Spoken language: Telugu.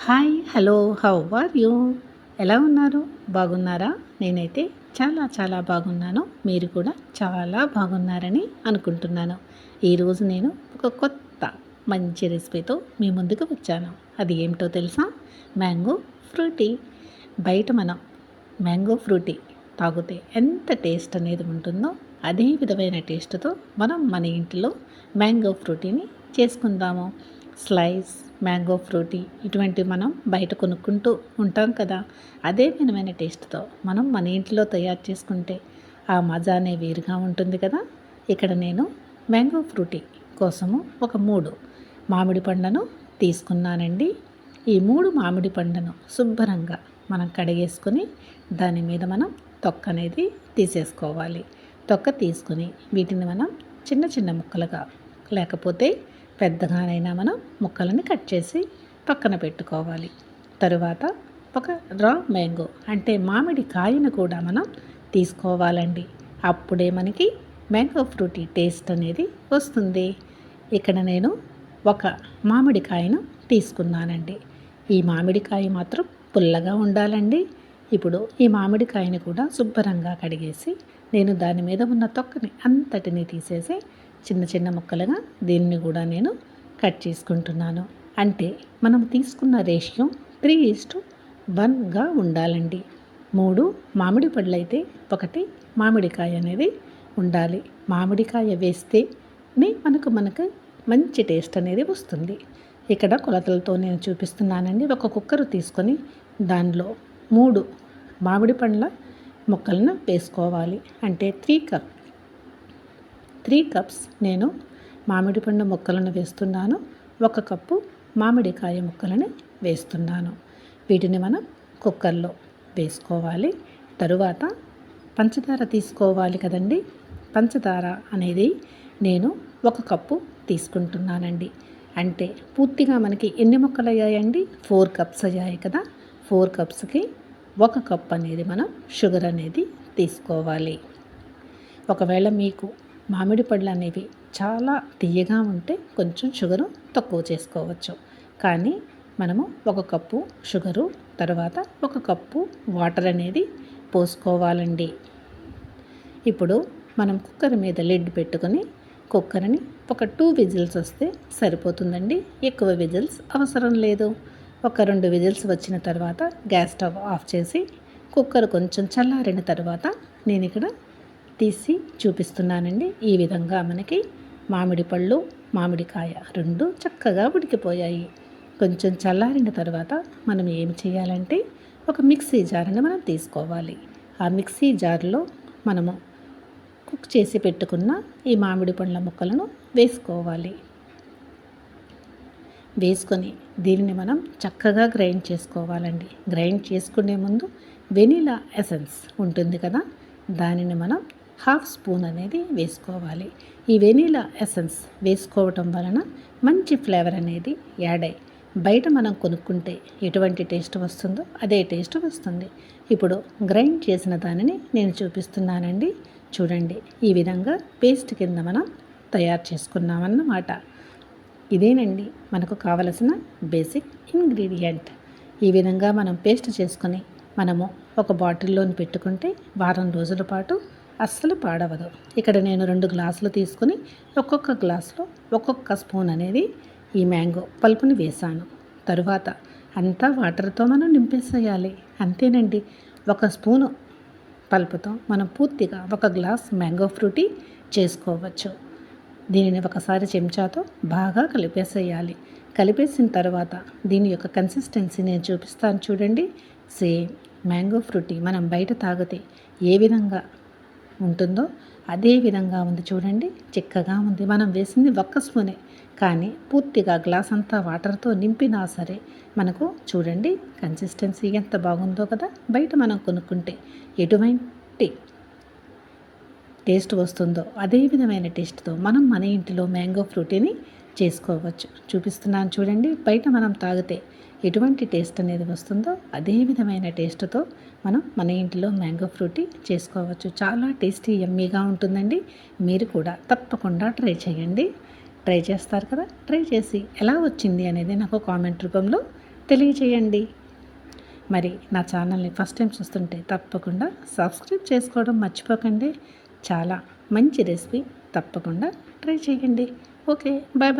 Hi hello how are you? ఎలా ఉన్నారు? బాగున్నారా? నేనైతే చాలా చాలా బాగున్నాను. మీరు కూడా చాలా బాగున్నారని అనుకుంటున్నాను. ఈరోజు నేను ఒక కొత్త మంచి రెసిపీతో మీ ముందుకు వచ్చాను. అది ఏమిటో తెలుసా? Mango Frooti. బయట మనం మ్యాంగో ఫ్రూటీ తాగితే ఎంత టేస్ట్ అనేది ఉంటుందో అదే విధమైన టేస్ట్తో మనం మన ఇంటిలో మ్యాంగో ఫ్రూటీని చేసుకుందాము. స్లైస్ మ్యాంగో ఫ్రూటీ ఇటువంటివి మనం బయట కొనుక్కుంటూ ఉంటాం కదా. అదే విధమైన టేస్ట్తో మనం మన ఇంట్లో తయారు చేసుకుంటే ఆ మజా అనే వేరుగా ఉంటుంది కదా. ఇక్కడ నేను మ్యాంగో ఫ్రూటీ కోసము ఒక మూడు మామిడి పండును తీసుకున్నానండి. ఈ మూడు మామిడి పండును శుభ్రంగా మనం కడిగేసుకొని దాని మీద మనం తొక్క అనేది తీసేసుకోవాలి. తొక్క తీసుకుని వీటిని మనం చిన్న చిన్న ముక్కలుగా లేకపోతే పెద్దగానైనా మనం ముక్కలని కట్ చేసి పక్కన పెట్టుకోవాలి. తరువాత ఒక రా మ్యాంగో అంటే మామిడి కాయను కూడా మనం తీసుకోవాలండి. అప్పుడే మనకి మ్యాంగో ఫ్రూటీ టేస్ట్ అనేది వస్తుంది. ఇక్కడ నేను ఒక మామిడికాయను తీసుకున్నానండి. ఈ మామిడికాయ మాత్రం పుల్లగా ఉండాలండి. ఇప్పుడు ఈ మామిడికాయని కూడా శుభ్రంగా కడిగేసి నేను దాని మీద ఉన్న తొక్కని అంతటిని తీసేసి చిన్న చిన్న ముక్కలుగా దీన్ని కూడా నేను కట్ చేసుకుంటున్నాను. అంటే మనం తీసుకున్న రేషియో త్రీ టు వన్గా ఉండాలండి. మూడు మామిడి పళ్ళు అయితే ఒకటి మామిడికాయ అనేది ఉండాలి. మామిడికాయ వేస్తేనే మనకు మనకు మంచి టేస్ట్ అనేది వస్తుంది. ఇక్కడ కొలతలతో నేను చూపిస్తున్నానండి. ఒక కుక్కరు తీసుకొని దానిలో మూడు మామిడి పండ్ల ముక్కలను వేసుకోవాలి. అంటే త్రీ కప్ త్రీ కప్స్ నేను మామిడి పండు ముక్కలను వేస్తున్నాను. ఒక కప్పు మామిడికాయ ముక్కలని వేస్తున్నాను. వీటిని మనం కుక్కర్లో వేసుకోవాలి. తరువాత పంచదార తీసుకోవాలి కదండి? పంచదార అనేది నేను ఒక కప్పు తీసుకుంటున్నానండి. అంటే పూర్తిగా మనకి ఎన్ని ముక్కలు అయ్యాయండి ఫోర్ కప్స్ అయ్యాయి కదా? ఫోర్ కప్స్కి ఒక కప్ అనేది మనం షుగర్ అనేది తీసుకోవాలి. ఒకవేళ మీకు మామిడి పళ్ళు అనేవి చాలా తీయగా ఉంటే కొంచెం షుగరు తక్కువ చేసుకోవచ్చు. కానీ మనము ఒక కప్పు షుగరు తర్వాత ఒక కప్పు వాటర్ అనేది పోసుకోవాలండి. ఇప్పుడు మనం కుక్కర్ మీద లిడ్ పెట్టుకొని కుక్కర్ని ఒక టూ విజిల్స్ వస్తే సరిపోతుందండి. ఎక్కువ విజిల్స్ అవసరం లేదు. ఒక రెండు విజిల్స్ వచ్చిన తర్వాత గ్యాస్ స్టవ్ ఆఫ్ చేసి కుక్కర్ కొంచెం చల్లారిన తర్వాత నేను ఇక్కడ తీసి చూపిస్తున్నానండి. ఈ విధంగా మనకి మామిడి పళ్ళు మామిడికాయ రెండు చక్కగా ఉడికిపోయాయి. కొంచెం చల్లారిన తర్వాత మనం ఏమి చేయాలంటే ఒక మిక్సీ జార్ని మనం తీసుకోవాలి. ఆ మిక్సీ జార్లో మనము కుక్ చేసి పెట్టుకున్న ఈ మామిడి పండ్ల ముక్కలను వేసుకోవాలి. వేసుకొని దీనిని మనం చక్కగా గ్రైండ్ చేసుకోవాలండి. గ్రైండ్ చేసుకునే ముందు వెనిలా ఎసెన్స్ ఉంటుంది కదా? దానిని మనం హాఫ్ స్పూన్ అనేది వేసుకోవాలి. ఈ వెనీలా ఎసెన్స్ వేసుకోవటం వలన మంచి ఫ్లేవర్ అనేది యాడ్ అయ్యి బయట మనం కొనుక్కుంటే ఎటువంటి టేస్ట్ వస్తుందో అదే టేస్ట్ వస్తుంది. ఇప్పుడు గ్రైండ్ చేసిన దానిని నేను చూపిస్తున్నానండి. చూడండి ఈ విధంగా పేస్ట్ కింద మనం తయారు చేసుకున్నామన్నమాట. ఇదేనండి మనకు కావలసిన బేసిక్ ఇంగ్రీడియంట్. ఈ విధంగా మనం పేస్ట్ చేసుకొని మనము ఒక బాటిల్లోని పెట్టుకుంటే వారం రోజుల పాటు అస్సలు పాడవదు. ఇక్కడ నేను రెండు గ్లాసులు తీసుకొని ఒక్కొక్క గ్లాసులో ఒక్కొక్క స్పూన్ అనేది ఈ మ్యాంగో పల్పుని వేసాను తరువాత అంతా వాటర్తో మనం నింపేసేయాలి. అంతేనండి. ఒక స్పూను పల్పుతో మనం పూర్తిగా ఒక గ్లాస్ మ్యాంగో ఫ్రూటీ చేసుకోవచ్చు. దీనిని ఒకసారి చెంచాతో బాగా కలిపేసేయాలి. కలిపేసిన తర్వాత దీని యొక్క కన్సిస్టెన్సీ నేను చూపిస్తాను చూడండి. సేమ్ మ్యాంగో ఫ్రూటీ మనం బయట తాగితే ఏ విధంగా ఉంటుందో అదే విధంగా ఉంది చూడండి. చిక్కగా ఉంది. మనం వేసింది ఒక్క స్పూనే. కానీ పూర్తిగా గ్లాస్ అంతా వాటర్తో నింపినా సరే మనకు చూడండి కన్సిస్టెన్సీ ఎంత బాగుందో కదా. బయట మనం కొనుక్కుంటే ఎటువంటి టేస్ట్ వస్తుందో అదే విధమైన టేస్ట్తో మనం మన ఇంటిలో మ్యాంగో ఫ్రూటీని చేసుకోవచ్చు. చూపిస్తున్నాను చూడండి బయట మనం తాగితే ఎటువంటి టేస్ట్ అనేది వస్తుందో అదే విధమైన టేస్ట్తో మనం మన ఇంటిలో మ్యాంగో ఫ్రూటీ చేసుకోవచ్చు. చాలా టేస్టీ ఎమ్మీగా ఉంటుందండి. మీరు కూడా తప్పకుండా ట్రై చేయండి. ట్రై చేస్తారు కదా? ట్రై చేసి ఎలా వచ్చింది అనేది నాకు కామెంట్ రూపంలో తెలియచేయండి మరి నా ఛానల్ని ఫస్ట్ టైం చూస్తుంటే తప్పకుండా సబ్స్క్రైబ్ చేసుకోవడం మర్చిపోకండి. చాలా మంచి రెసిపీ తప్పకుండా ట్రై చేయండి. Okay bye bye.